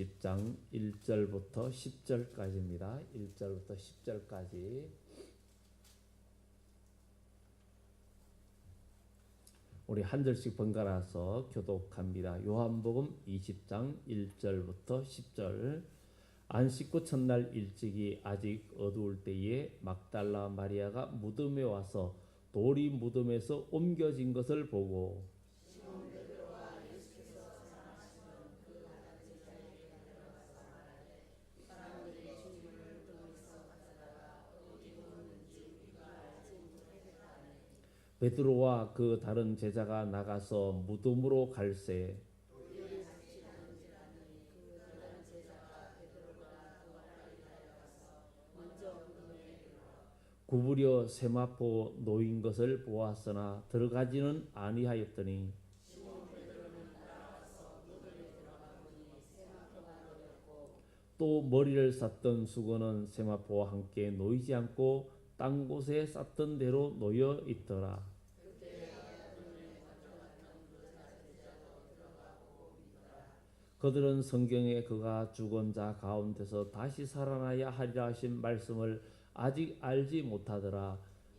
20장 1절부터 10절까지입니다. 1절부터 10절까지. 우리 한 절씩 번갈아서 교독합니다. 요한복음 20장 1절부터 10절. 안식구 첫날 일찍이 아직 어두울 때에 막달라 마리아가 무덤에 와서 돌이 무덤에서 옮겨진 것을 보고 베드로와 그 다른 제자가 나가서 무덤으로 갈새. 구부려 세마포 놓인 것을 보았으나 들어가지는 아니하였더니 또 머리를 쌌던 수건은 세마포와 함께 놓이지 않고 딴 곳에 쌌던 대로 놓여 있더라. 그들은 성경에 그가 죽은 자 가운데서 다시 살아나야 하리라 하신 말씀을 아직 알지 못하더라.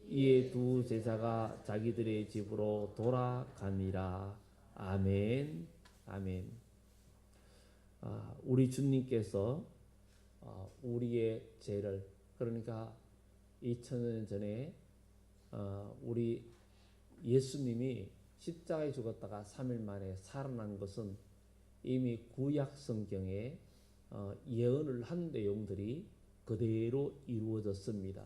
이에 두 제자가 자기들의 집으로 돌아가니라. 아멘. 아멘. 아, 우리 주님께서 아, 우리의 죄를 그러니까 2000년 전에 어, 우리 예수님이 십자가에 죽었다가 3일 만에 살아난 것은 이미 구약 성경에 어, 예언을 한 내용들이 그대로 이루어졌습니다.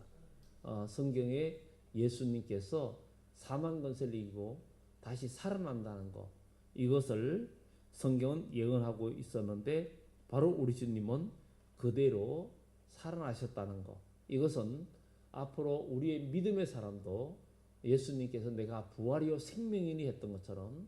어, 성경에 예수님께서 사망 건세를 이기고 다시 살아난다는 것 이것을 성경은 예언하고 있었는데 바로 우리 주님은 그대로 살아나셨다는 것 이것은 앞으로 우리의 믿음의 사람도 예수님께서 내가 부활이요 생명이니 했던 것처럼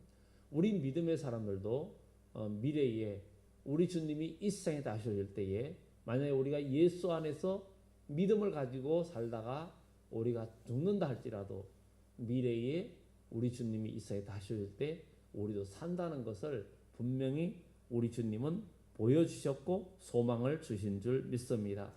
우리 믿음의 사람들도 어, 미래에 우리 주님이 이 세상에 다하실 때에 만약에 우리가 예수 안에서 믿음을 가지고 살다가 우리가 죽는다 할지라도 미래에 우리 주님이 이 세상에 다하실 때 우리도 산다는 것을 분명히 우리 주님은 보여주셨고 소망을 주신 줄 믿습니다.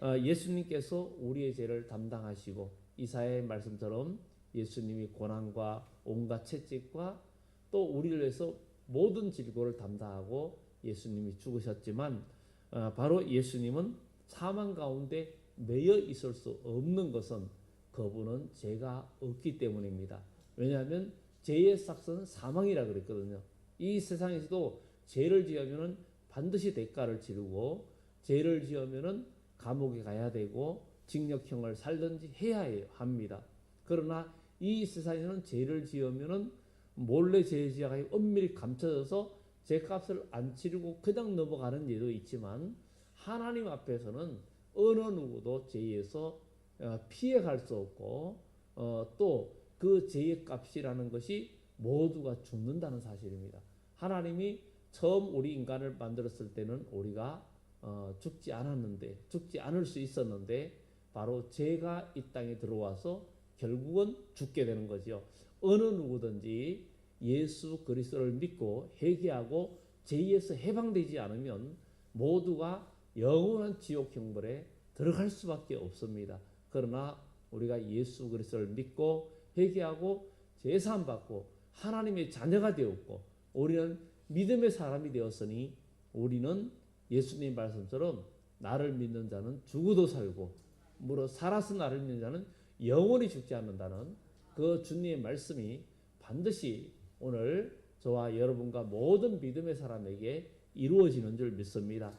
어, 예수님께서 우리의 죄를 담당하시고 이사의 말씀처럼 예수님이 고난과 온갖 채찍과 또 우리를 위해서 모든 질고를 담당하고 예수님이 죽으셨지만 어, 바로 예수님은 사망 가운데 매여 있을 수 없는 것은 그분은 죄가 없기 때문입니다. 왜냐하면 죄의 삭은 사망이라 그랬거든요. 이 세상에서도 죄를 지으면은 반드시 대가를 치르고 죄를 지으면은 감옥에 가야 되고 징역형을 살든지 해야 합니다. 그러나 이 세상에는 죄를 지으면은 몰래 죄 지어가 엄밀히 감춰져서 죄값을 안 치르고 그냥 넘어가는 예도 있지만 하나님 앞에서는 어느 누구도 죄에서 어, 피해갈 수 없고 어, 또 그 죄의 값이라는 것이 모두가 죽는다는 사실입니다. 하나님이 처음 우리 인간을 만들었을 때는 우리가 어, 죽지 않았는데 죽지 않을 수 있었는데 바로 죄가 이 땅에 들어와서 결국은 죽게 되는 거죠. 어느 누구든지 예수 그리스도를 믿고 회개하고 죄에서 해방되지 않으면 모두가 영원한 지옥 형벌에 들어갈 수밖에 없습니다. 그러나 우리가 예수 그리스도를 믿고 회개하고 제사함 받고 하나님의 자녀가 되었고 우리는 믿음의 사람이 되었으니 우리는 예수님 말씀처럼 나를 믿는 자는 죽어도 살고 무릇 살아서 나를 믿는 자는 영원히 죽지 않는다는 그 주님의 말씀이 반드시 오늘 저와 여러분과 모든 믿음의 사람에게 이루어지는 줄 믿습니다.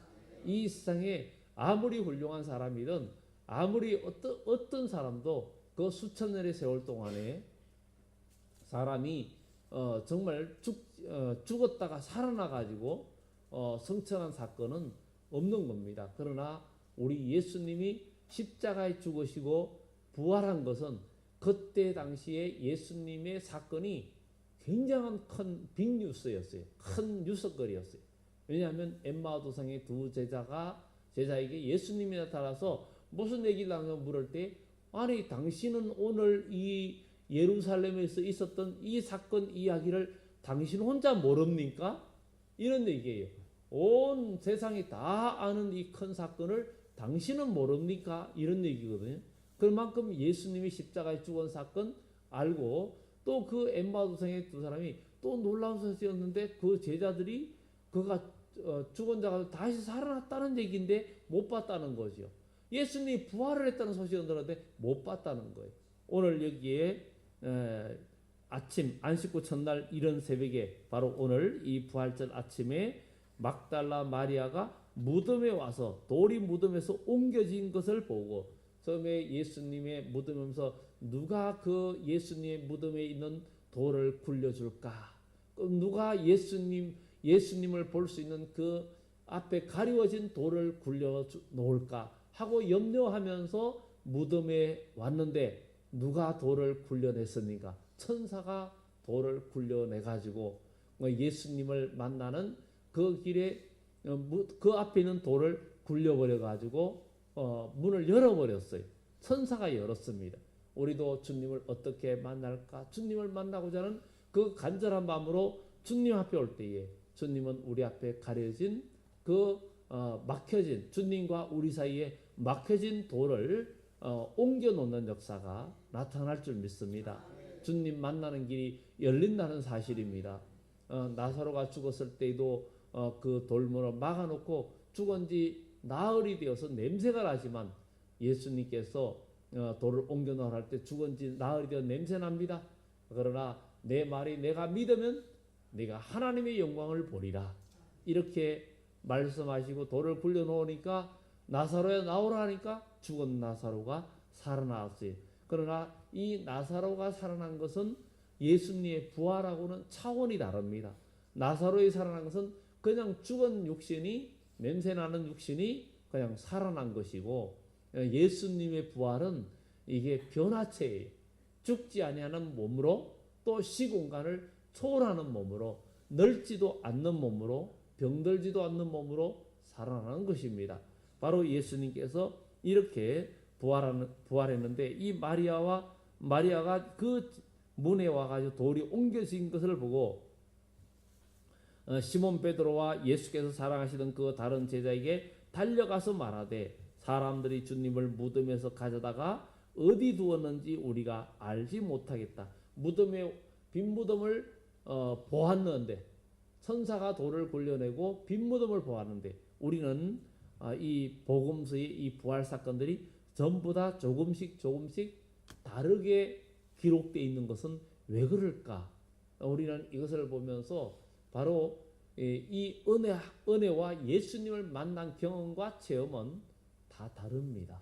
이 세상에 아무리 훌륭한 사람이든 아무리 어떤 어떤 사람도 그 수천 년의 세월 동안에 사람이 어, 정말 죽, 어, 죽었다가 살아나 가지고 어, 성천한 사건은 없는 겁니다. 그러나 우리 예수님이 십자가에 죽으시고 부활한 것은 그때 당시에 예수님의 사건이 굉장한 큰 빅뉴스였어요. 큰 뉴스거리였어요. 왜냐하면 엠마 도상의 두 제자가 제자에게 예수님이 나타나서 무슨 얘기를 하냐 물을 때 아니 당신은 오늘 이 예루살렘에서 있었던 이 사건 이야기를 당신 혼자 모릅니까? 이런 얘기예요. 온 세상이 다 아는 이 큰 사건을 당신은 모릅니까? 이런 얘기거든요. 그만큼 예수님이 십자가에 죽은 사건 알고 또 그 엠마 도성의 두 사람이 또 놀라운 소식이었는데 그 제자들이 그가 어, 죽은 자가 다시 살아났다는 얘기인데 못 봤다는 거죠. 예수님이 부활을 했다는 소식을 들었는데 못 봤다는 거예요. 오늘 여기에 에, 아침 안식구 첫날 이런 새벽에 바로 오늘 이 부활절 아침에 막달라 마리아가 무덤에 와서 돌이 무덤에서 옮겨진 것을 보고 처음에 예수님의 무덤에서 누가 그 예수님의 무덤에 있는 돌을 굴려줄까? 그 누가 예수님 예수님을 볼 수 있는 그 앞에 가리워진 돌을 굴려 놓을까 하고 염려하면서 무덤에 왔는데 누가 돌을 굴려냈습니까? 천사가 돌을 굴려내 가지고 예수님을 만나는 그 길에 어, 무- 그 앞에 있는 돌을 굴려버려 가지고 어, 문을 열어버렸어요. 천사가 열었습니다. 우리도 주님을 어떻게 만날까? 주님을 만나고자 하는 그 간절한 마음으로 주님 앞에 올 때에 주님은 우리 앞에 가려진 그 어, 막혀진 주님과 우리 사이에 막혀진 돌을 어, 옮겨 놓는 역사가 나타날 줄 믿습니다. 주님 만나는 길이 열린다는 사실입니다. 어, 나사로가 죽었을 때에도 어, 그 돌문을 막아놓고 죽은 지 나흘이 되어서 냄새가 나지만 예수님께서 어, 돌을 옮겨 놓으라 할 때 죽은 지 나흘이 되어 냄새 납니다. 그러나 내 말이 내가 믿으면 네가 하나님의 영광을 보리라. 이렇게 말씀하시고 돌을 굴려 놓으니까 나사로에 나오라니까 죽은 나사로가 살아나왔어요. 그러나 이 나사로가 살아난 것은 예수님의 부활하고는 차원이 다릅니다. 나사로에 살아난 것은 그냥 죽은 육신이 냄새 나는 육신이 그냥 살아난 것이고 예수님의 부활은 이게 변화체예요. 죽지 아니하는 몸으로 또 시공간을 초월하는 몸으로 늙지도 않는 몸으로 병들지도 않는 몸으로 살아나는 것입니다. 바로 예수님께서 이렇게 부활하는 부활했는데 이 마리아와 마리아가 그 문에 와가지고 돌이 옮겨진 것을 보고 어, 시몬 베드로와 예수께서 사랑하시던 그 다른 제자에게 달려가서 말하되 사람들이 주님을 무덤에서 가져다가 어디 두었는지 우리가 알지 못하겠다. 무덤에 빈 무덤을 어, 보았는데 천사가 돌을 굴려내고 빈 무덤을 보았는데 우리는 아, 이 복음서의 이 부활 사건들이 전부 다 조금씩 조금씩 다르게 기록되어 있는 것은 왜 그럴까? 우리는 이것을 보면서 바로 이- 이 은혜 은혜와 예수님을 만난 경험과 체험은 다 다릅니다.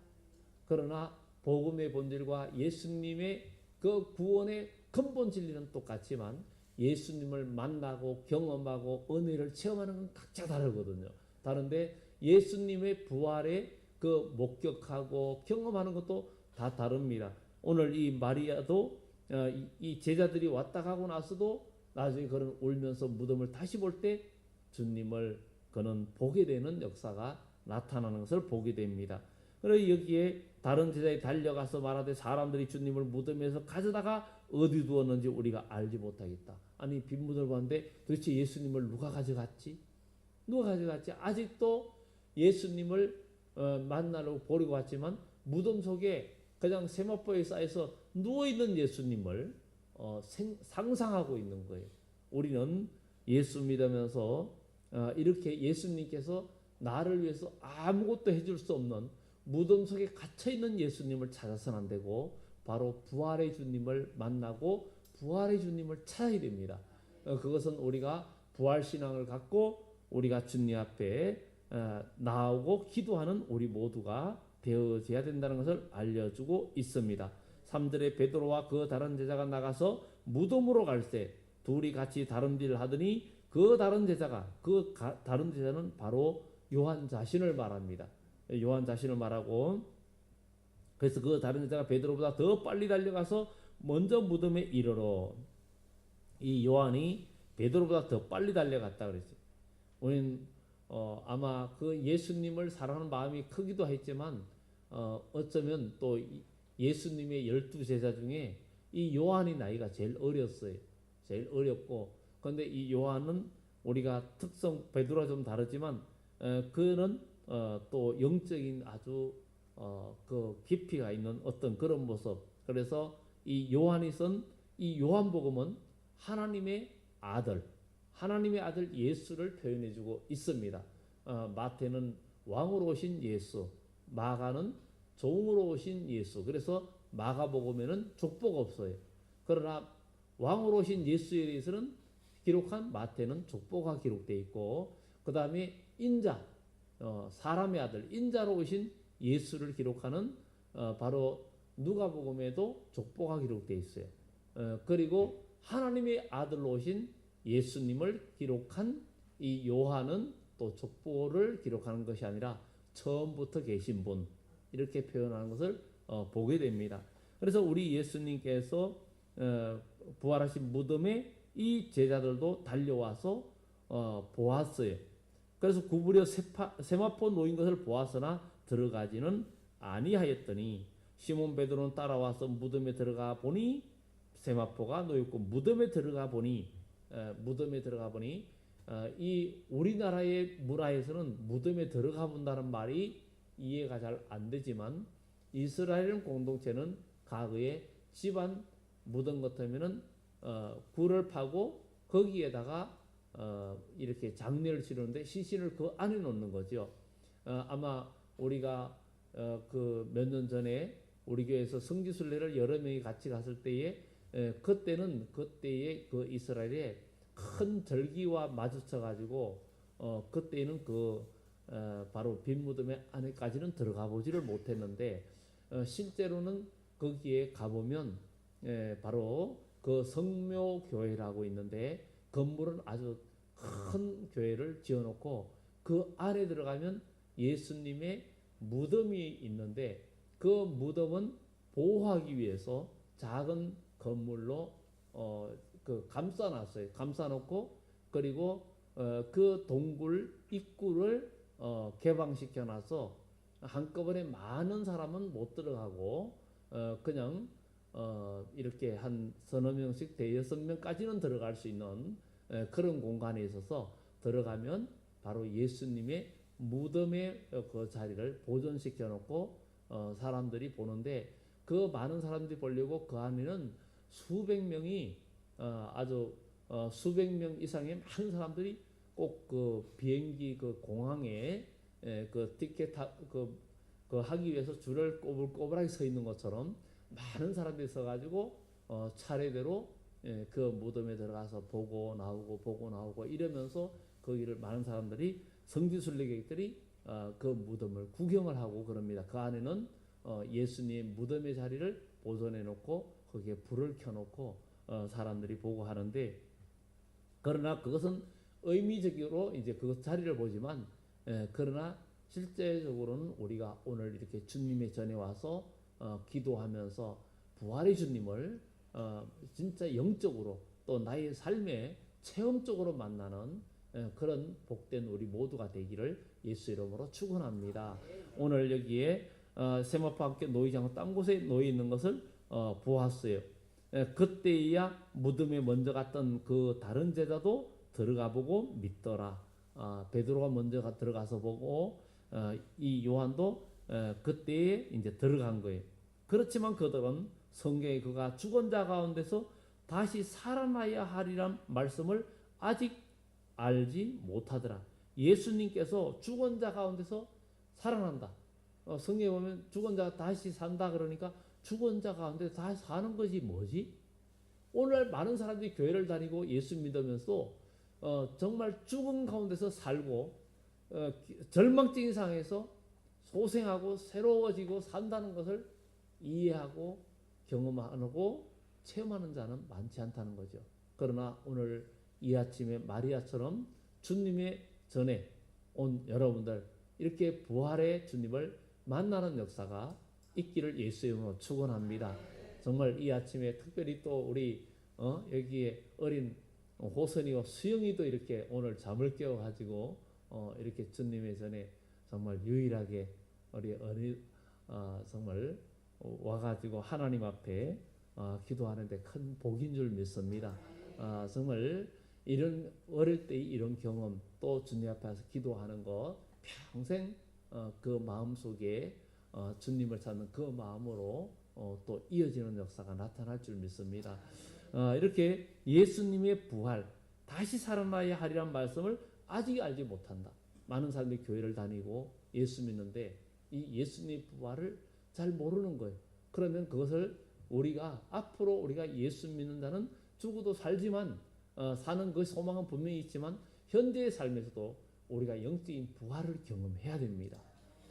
그러나 복음의 본질과 예수님의 그 구원의 근본 진리는 똑같지만 예수님을 만나고 경험하고 은혜를 체험하는 건 각자 다르거든요. 다른데 예수님의 부활에 그 목격하고 경험하는 것도 다 다릅니다. 오늘 이 마리아도 어, 이- 이 제자들이 왔다 가고 나서도 나중에 그는 울면서 무덤을 다시 볼 때 주님을 그는 보게 되는 역사가 나타나는 것을 보게 됩니다. 그래서 여기에 다른 제자에 달려가서 말하되 사람들이 주님을 무덤에서 가져다가 어디 두었는지 우리가 알지 못하겠다. 아니 빈 무덤을 봤는데 도대체 예수님을 누가 가져갔지? 누가 가져갔지? 아직도 예수님을 어, 만나러 보려고 왔지만 무덤 속에 그냥 세마포에 쌓여서 누워 있는 예수님을 어, 생- 상상하고 있는 거예요. 우리는 예수 믿으면서 어, 이렇게 예수님께서 나를 위해서 아무것도 해줄 수 없는 무덤 속에 갇혀 있는 예수님을 찾아서는 안 되고 바로 부활의 주님을 만나고 부활의 주님을 찾아야 됩니다. 어, 그것은 우리가 부활 신앙을 갖고 우리가 주님 앞에 어, 나오고 기도하는 우리 모두가 되어져야 된다는 것을 알려주고 있습니다. 3절에 베드로와 그 다른 제자가 나가서 무덤으로 갈때 둘이 같이 다름질을 하더니 그 다른 제자가 그 가- 다른 제자는 바로 요한 자신을 말합니다. 요한 자신을 말하고 그래서 그 다른 제자가 베드로보다 더 빨리 달려가서 먼저 무덤에 이르러 이 요한이 베드로보다 더 빨리 달려갔다 그랬어요. 우리는 어, 아마 그 예수님을 사랑하는 마음이 크기도 했지만 어, 어쩌면 또 이- 예수님의 열두 제자 중에 이 요한이 나이가 제일 어렸어요. 제일 어렸고 근데 이 요한은 우리가 특성 베드로와 좀 다르지만 어, 그는 어, 또 영적인 아주 어, 그 깊이가 있는 어떤 그런 모습. 그래서 이 요한이 쓴 이 요한복음은 하나님의 아들, 하나님의 아들 예수를 표현해주고 있습니다. 어, 마태는 왕으로 오신 예수, 마가는 종으로 오신 예수. 그래서 마가복음에는 족보가 없어요. 그러나 왕으로 오신 예수에 대해서는 기록한 마태는 족보가 기록되어 있고 그 다음에 인자, 어, 사람의 아들 인자로 오신 예수를 기록하는 어, 바로 누가복음에도 족보가 기록되어 있어요. 어, 그리고 하나님의 아들로 오신 예수님을 기록한 이 요한은 또 족보를 기록하는 것이 아니라 처음부터 계신 분 이렇게 표현하는 것을 어, 보게 됩니다. 그래서 우리 예수님께서 어, 부활하신 무덤에 이 제자들도 달려와서 어, 보았어요. 그래서 구부려 세파, 세마포 놓인 것을 보았으나 들어가지는 아니하였더니 시몬 베드로는 따라와서 무덤에 들어가 보니 세마포가 놓였고 무덤에 들어가 보니 어, 무덤에 들어가 보니 어, 이 우리나라의 문화에서는 무덤에 들어가 본다는 말이 이해가 잘 안 되지만 이스라엘 공동체는 과거에 집안 무덤 같으면은 어, 굴을 파고 거기에다가 어, 이렇게 장례를 치르는데 시신을 그 안에 놓는 거죠. 어, 아마 우리가 어, 그 몇 년 전에 우리 교회에서 성지순례를 여러 명이 같이 갔을 때에 에, 그때는 그때의 그 이스라엘에 큰 절기와 마주쳐 가지고 어, 그때는 그 어, 바로 빈 무덤의 안에까지는 들어가 보지를 못했는데 어, 실제로는 거기에 가보면 예, 바로 그 성묘 교회라고 있는데 건물은 아주 큰 교회를 지어놓고 그 안에 들어가면 예수님의 무덤이 있는데 그 무덤은 보호하기 위해서 작은 건물로 어, 그 감싸놨어요. 감싸놓고 그리고 어, 그 동굴 입구를 어, 개방시켜놔서 한꺼번에 많은 사람은 못 들어가고 어, 그냥 어, 이렇게 한 서너 명씩 대여섯 명까지는 들어갈 수 있는 에, 그런 공간에 있어서 들어가면 바로 예수님의 무덤의 어, 그 자리를 보존시켜 놓고 어, 사람들이 보는데 그 많은 사람들이 보려고 그 안에는 수백 명이 어, 아주 어, 수백 명 이상의 많은 사람들이 꼭 그 비행기 그 공항에 에, 그 티켓 하, 그, 그 하기 위해서 줄을 꼬불꼬불하게 서 있는 것처럼 많은 사람들이 서가지고 어, 차례대로 예, 그 무덤에 들어가서 보고 나오고 보고 나오고 이러면서 거기를 많은 사람들이 성지순례객들이 어, 그 무덤을 구경을 하고 그럽니다. 그 안에는 어, 예수님 무덤의 자리를 보존해 놓고 거기에 불을 켜놓고 어, 사람들이 보고 하는데 그러나 그것은 의미적으로 이제 그 자리를 보지만 예, 그러나 실제적으로는 우리가 오늘 이렇게 주님의 전에 와서 어, 기도하면서 부활의 주님을 어, 진짜 영적으로 또 나의 삶에 체험적으로 만나는 예, 그런 복된 우리 모두가 되기를 예수 이름으로 축원합니다. 오늘 여기에 어, 세마파 함께 노이장 딴 곳에 놓여 있는 것을 어, 보았어요. 예, 그때야 무덤에 먼저 갔던 그 다른 제자도 들어가 보고 믿더라. 아, 베드로가 먼저 가, 들어가서 보고 어, 이 요한도 어, 그때에 이제 들어간 거예요. 그렇지만 그들은 성경에 그가 죽은 자 가운데서 다시 살아나야 하리란 말씀을 아직 알지 못하더라. 예수님께서 죽은 자 가운데서 살아난다. 어, 성경에 보면 죽은 자가 다시 산다 그러니까 죽은 자 가운데 다시 사는 것이 뭐지? 오늘 많은 사람들이 교회를 다니고 예수 믿으면서 어, 정말 죽은 가운데서 살고 어, 절망적인 상황에서 소생하고 새로워지고 산다는 것을 이해하고 경험하고 체험하는 자는 많지 않다는 거죠. 그러나 오늘 이 아침에 마리아처럼 주님의 전에 온 여러분들 이렇게 부활의 주님을 만나는 역사가 있기를 예수의 이름으로 축원합니다. 정말 이 아침에 특별히 또 우리 어, 여기에 어린 호선이와 수영이도 이렇게 오늘 잠을 깨워 가지고 어, 이렇게 주님의 전에 정말 유일하게 우리 어리 어, 정말 와가지고 하나님 앞에 어, 기도하는데 큰 복인 줄 믿습니다. 어, 정말 이런 어릴 때 이런 경험 또 주님 앞에서 기도하는 거 평생 어, 그 마음 속에 어, 주님을 찾는 그 마음으로 어, 또 이어지는 역사가 나타날 줄 믿습니다. 어, 이렇게 예수님의 부활 다시 살아나야 하리란 말씀을 아직 알지 못한다. 많은 사람들이 교회를 다니고 예수 믿는데 이 예수님의 부활을 잘 모르는 거예요. 그러면 그것을 우리가 앞으로 우리가 예수 믿는 자는 죽어도 살지만 어, 사는 그 소망은 분명히 있지만 현재의 삶에서도 우리가 영적인 부활을 경험해야 됩니다.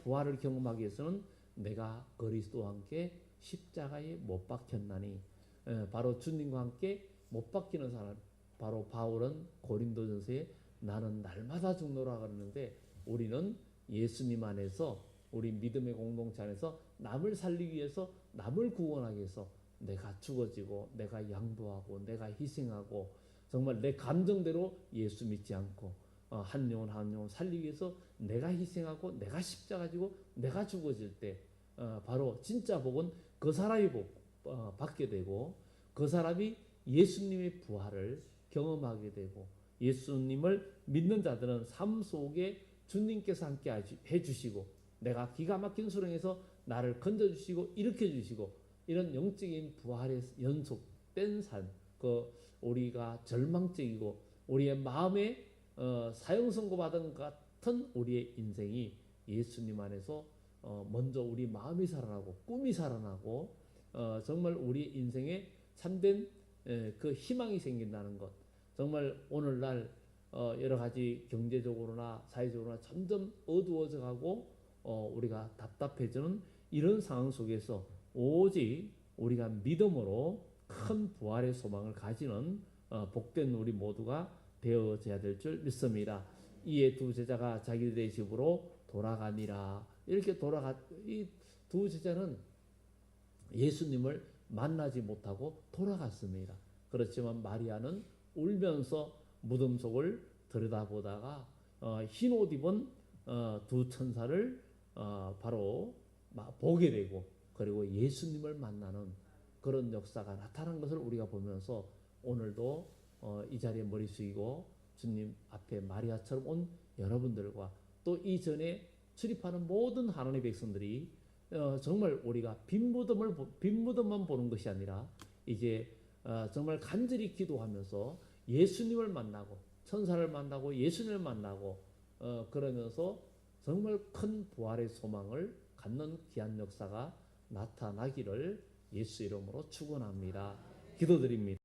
부활을 경험하기 위해서는 내가 그리스도와 함께 십자가에 못 박혔나니. 에, 바로 주님과 함께 못 박히는 사람 바로 바울은 고린도전서에 나는 날마다 죽노라 그러는데 우리는 예수님 안에서 우리 믿음의 공동체 안에서 남을 살리기 위해서 남을 구원하기 위해서 내가 죽어지고 내가 양보하고 내가 희생하고 정말 내 감정대로 예수 믿지 않고 어, 한 영혼 한 영혼 살리기 위해서 내가 희생하고 내가 십자가 지고 내가 죽어질 때 어, 바로 진짜 복은 그 사람이 복 어, 받게 되고 그 사람이 예수님의 부활을 경험하게 되고 예수님을 믿는 자들은 삶 속에 주님께서 함께 해주시고 내가 기가 막힌 수렁에서 나를 건져주시고 일으켜주시고 이런 영적인 부활의 연속된 삶, 그 우리가 절망적이고 우리의 마음에 어, 사형 선고 받은 것 같은 우리의 인생이 예수님 안에서 어, 먼저 우리 마음이 살아나고 꿈이 살아나고 어, 정말 우리 인생에 참된 에, 그 희망이 생긴다는 것. 정말 오늘날 어, 여러 가지 경제적으로나 사회적으로나 점점 어두워져 가고 어, 우리가 답답해지는 이런 상황 속에서 오직 우리가 믿음으로 큰 부활의 소망을 가지는 어, 복된 우리 모두가 되어져야 될 줄 믿습니다. 이에 두 제자가 자기들의 집으로 돌아가니라. 이렇게 돌아가 이두 제자는 예수님을 만나지 못하고 돌아갔습니다. 그렇지만 마리아는 울면서 무덤 속을 들여다보다가 어, 흰옷 입은 어, 두 천사를 어, 바로 보게 되고 그리고 예수님을 만나는 그런 역사가 나타난 것을 우리가 보면서 오늘도 어, 이 자리에 머리 숙이고 주님 앞에 마리아처럼 온 여러분들과 또 이전에 출입하는 모든 하나님의 백성들이 어, 정말 우리가 빈 무덤을 빈 무덤만 보는 것이 아니라 이제 어, 정말 간절히 기도하면서 예수님을 만나고 천사를 만나고 예수님을 만나고 어, 그러면서 정말 큰 부활의 소망을 갖는 귀한 역사가 나타나기를 예수 이름으로 축원합니다. 기도드립니다.